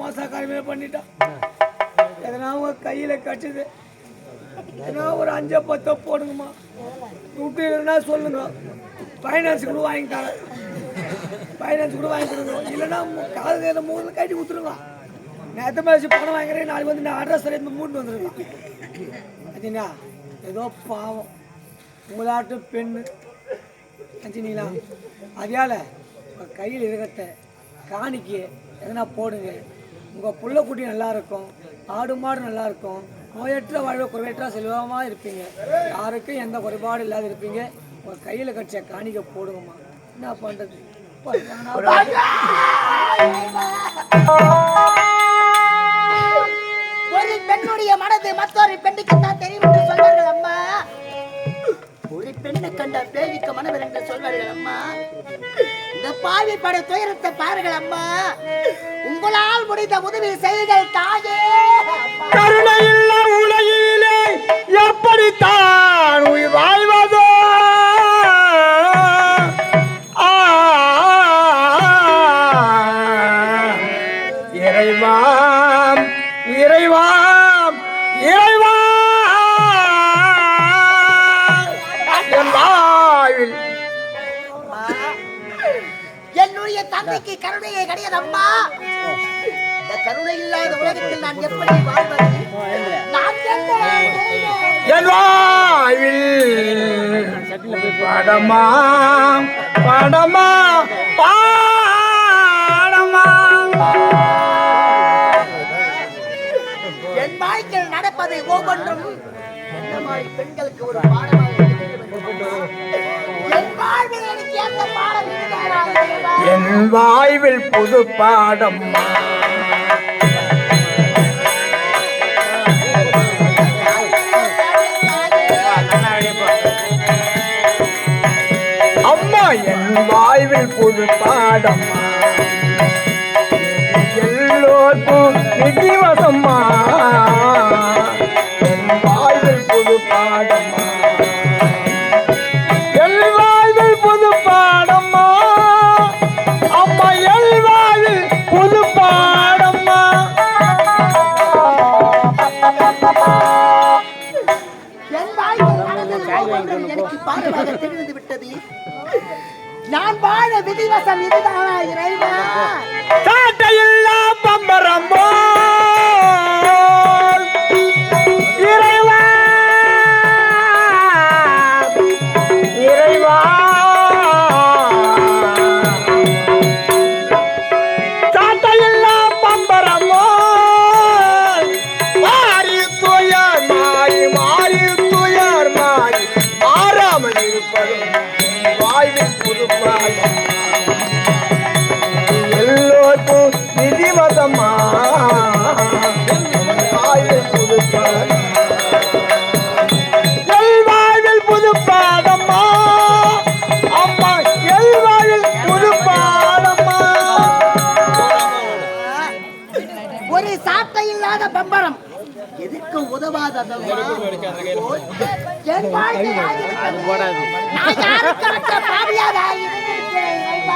மோசக்காரமே பண்ணிட்டான் எதனா உங்க கையில கட்டுது எதனா ஒரு அஞ்சோ பத்தோ போடுங்கம்மா. துட்டு இல்லைன்னா சொல்லுங்க. ஃபைனான்ஸ் கூட வாங்கிட்டாங்க ஃபைனான்ஸ் கூட வாங்கி கொடுங்க. இல்லைன்னா காது மூணு கட்டி கொடுத்துருங்க. நேற்று மேட்ச் பணம் வாங்குறேன் நாளைக்கு வந்து நான் அட்ரஸ் இருந்து மூட்டு வந்துடுவேன் அஜினா ஏதோ பாவம். உங்களாட்டு பெண்ணு. அஞ்சினீங்களா? அதையால் கையில் இருக்கிறத காணிக்கு எதனா போடுங்க. உங்கள் புள்ள குட்டி நல்லா இருக்கும் ஆடு மாடு நல்லா இருக்கும் நோயற்ற வாழ்வு குறைவற்ற செல்வமாக இருப்பீங்க. யாருக்கும் எந்த குறைபாடும் இல்லாத இருப்பீங்க. உங்கள் கையில் கட்சிய காணிக்க போடுங்கம்மா. என்ன பண்ணுறது ஒரு பெண்ணுடைய மனது மற்றொரு பெண்ணுக்கு தான் தெரியும் என்று சொல்வார்கள் அம்மா. ஒரு பெண்ணை கண்ட பேய்விக்க மனவர் என்று சொல்வார்கள் அம்மா. இந்த பாவி பட துயரத்தை பாருங்கள் அம்மா. உங்களால் முடிந்த உதவி செய்யுங்கள் தாயே. கருணையில்ல உலகிலே எப்படித்தான் உயிர் வாழ்வதோ? ஆ, இறைவாம் இறைவாம் இறைவா என்னுடைய தந்தைக்கு கருணையை கிடையாது அம்மா. இந்த கருணை இல்லாத உலகத்தில் நான் எப்படி வாழ்வது நான் என்ன செய்வேன்? என் வாழ்வில் படமா படமா பாடமா என் வாழ்க்கையில் நடப்பது ஒவ்வொன்றும் என்ன மாதிரி பெண்களுக்கு ஒரு பாடமாக. என் வாழ்வில் எந்த பாடம் புது பாடம்மா அம்மா என் வாழ்வில் புது பாடம்மா. எல்லோருக்கும் நிதிவசம்மா என் வாழ்வில் புது பாடம்மா. விதி நான் வாழ விதிவசம் இதுதான் இறைவா. சாட்டையில்லா பம்பரம்போ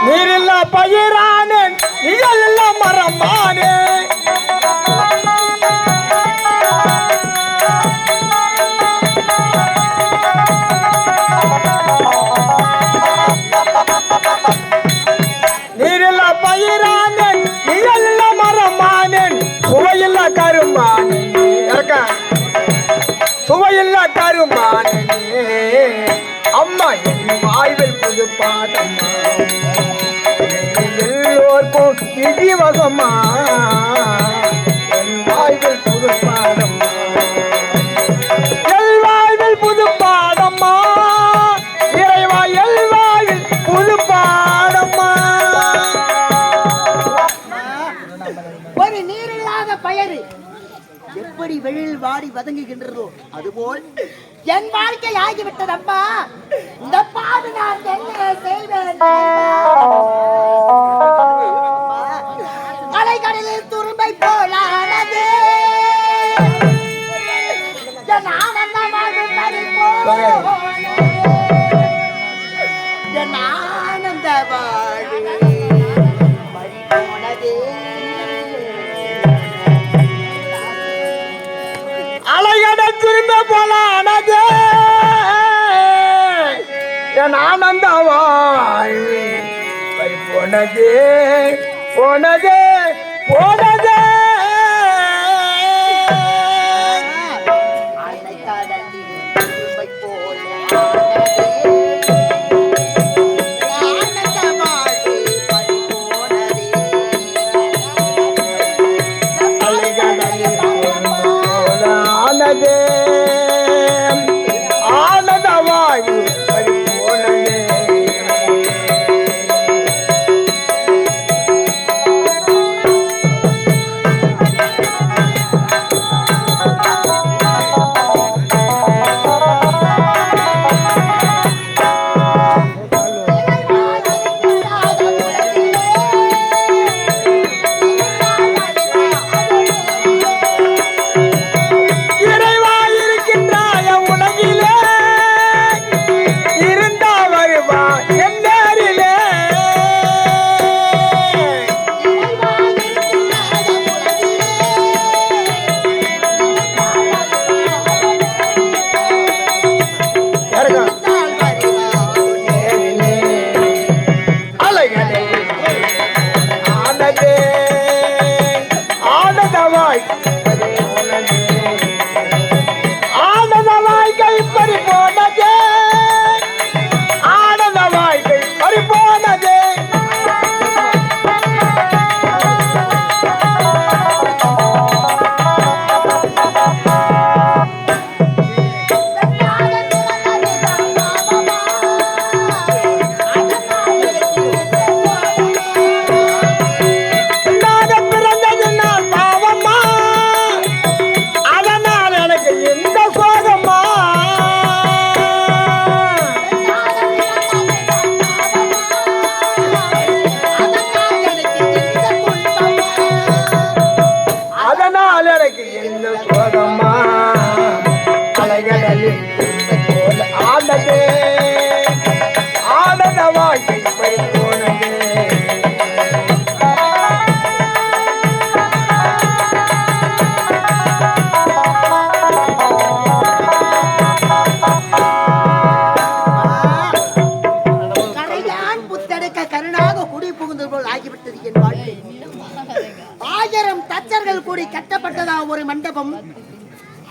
நீரில்ல பயிரானே நிழலில்ல மரமானே. ஆகிவிட்டது அம்மா. இந்த பாடு நான் என்ன செய்வேன் அலைகடலில் துரும்பை போலானது என் ஆனந்தமாக என் ஆனந்த போலானது என் ஆனந்த வாழ்வு பறி போனதே போனதே போனதே. போல போல் என் வாழ்க்கை. ஆயிரம் தச்சர்கள் கூடி கட்டப்பட்டதா ஒரு மண்டபம்?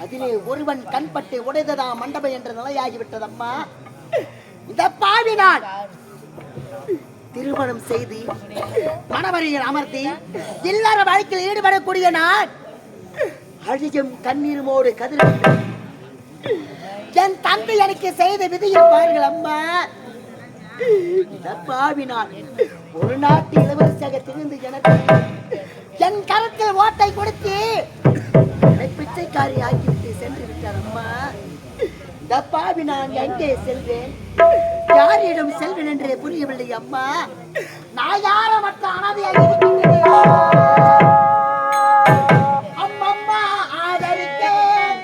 அதிலே ஒருவன் கண்பட்டு உடைந்ததா மண்டபம் என்ற நிலையாகிவிட்டதம்மா. இந்த பாவி நான். திருமணம் செய்து மணவரையில் அமர்த்தி இல்லற வாழ்க்கையில் ஈடுபடக்கூடிய நான். அழியும் கண்ணீருமோடு கதிர என் தந்தை எனக்கு செய்த விதியில் பாருங்கள் அம்மா. இந்த ஒரு நாட்டு இளவரசியாக திரிந்து எனக்கு என் கரத்தில் ஓட்டை கொடுத்து என்னை பிச்சைக்காரி ஆக்கிவிட்டு சென்று விட்டார் அம்மா. இந்த பாவி நான் எங்கே செல்வேன்? யாரிடம் செல்வேன் என்று புரியவில்லை அம்மா. நான் யார மற்ற அனாதையாக இருக்கின்றேன்? அம்மா ஆதரித்தேன்.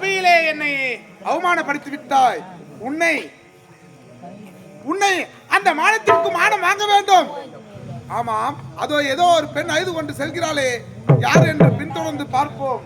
சபையிலே என்னை அவமானப்படுத்தி விட்டாய் உன்னை உன்னை அந்த மானத்திற்கு மானம் வாங்க வேண்டும். ஆமாம் அதோ ஏதோ ஒரு பெண் அழுது கொண்டு செல்கிறாளே. யார் என்று பின்தொடர்ந்து பார்ப்போம்.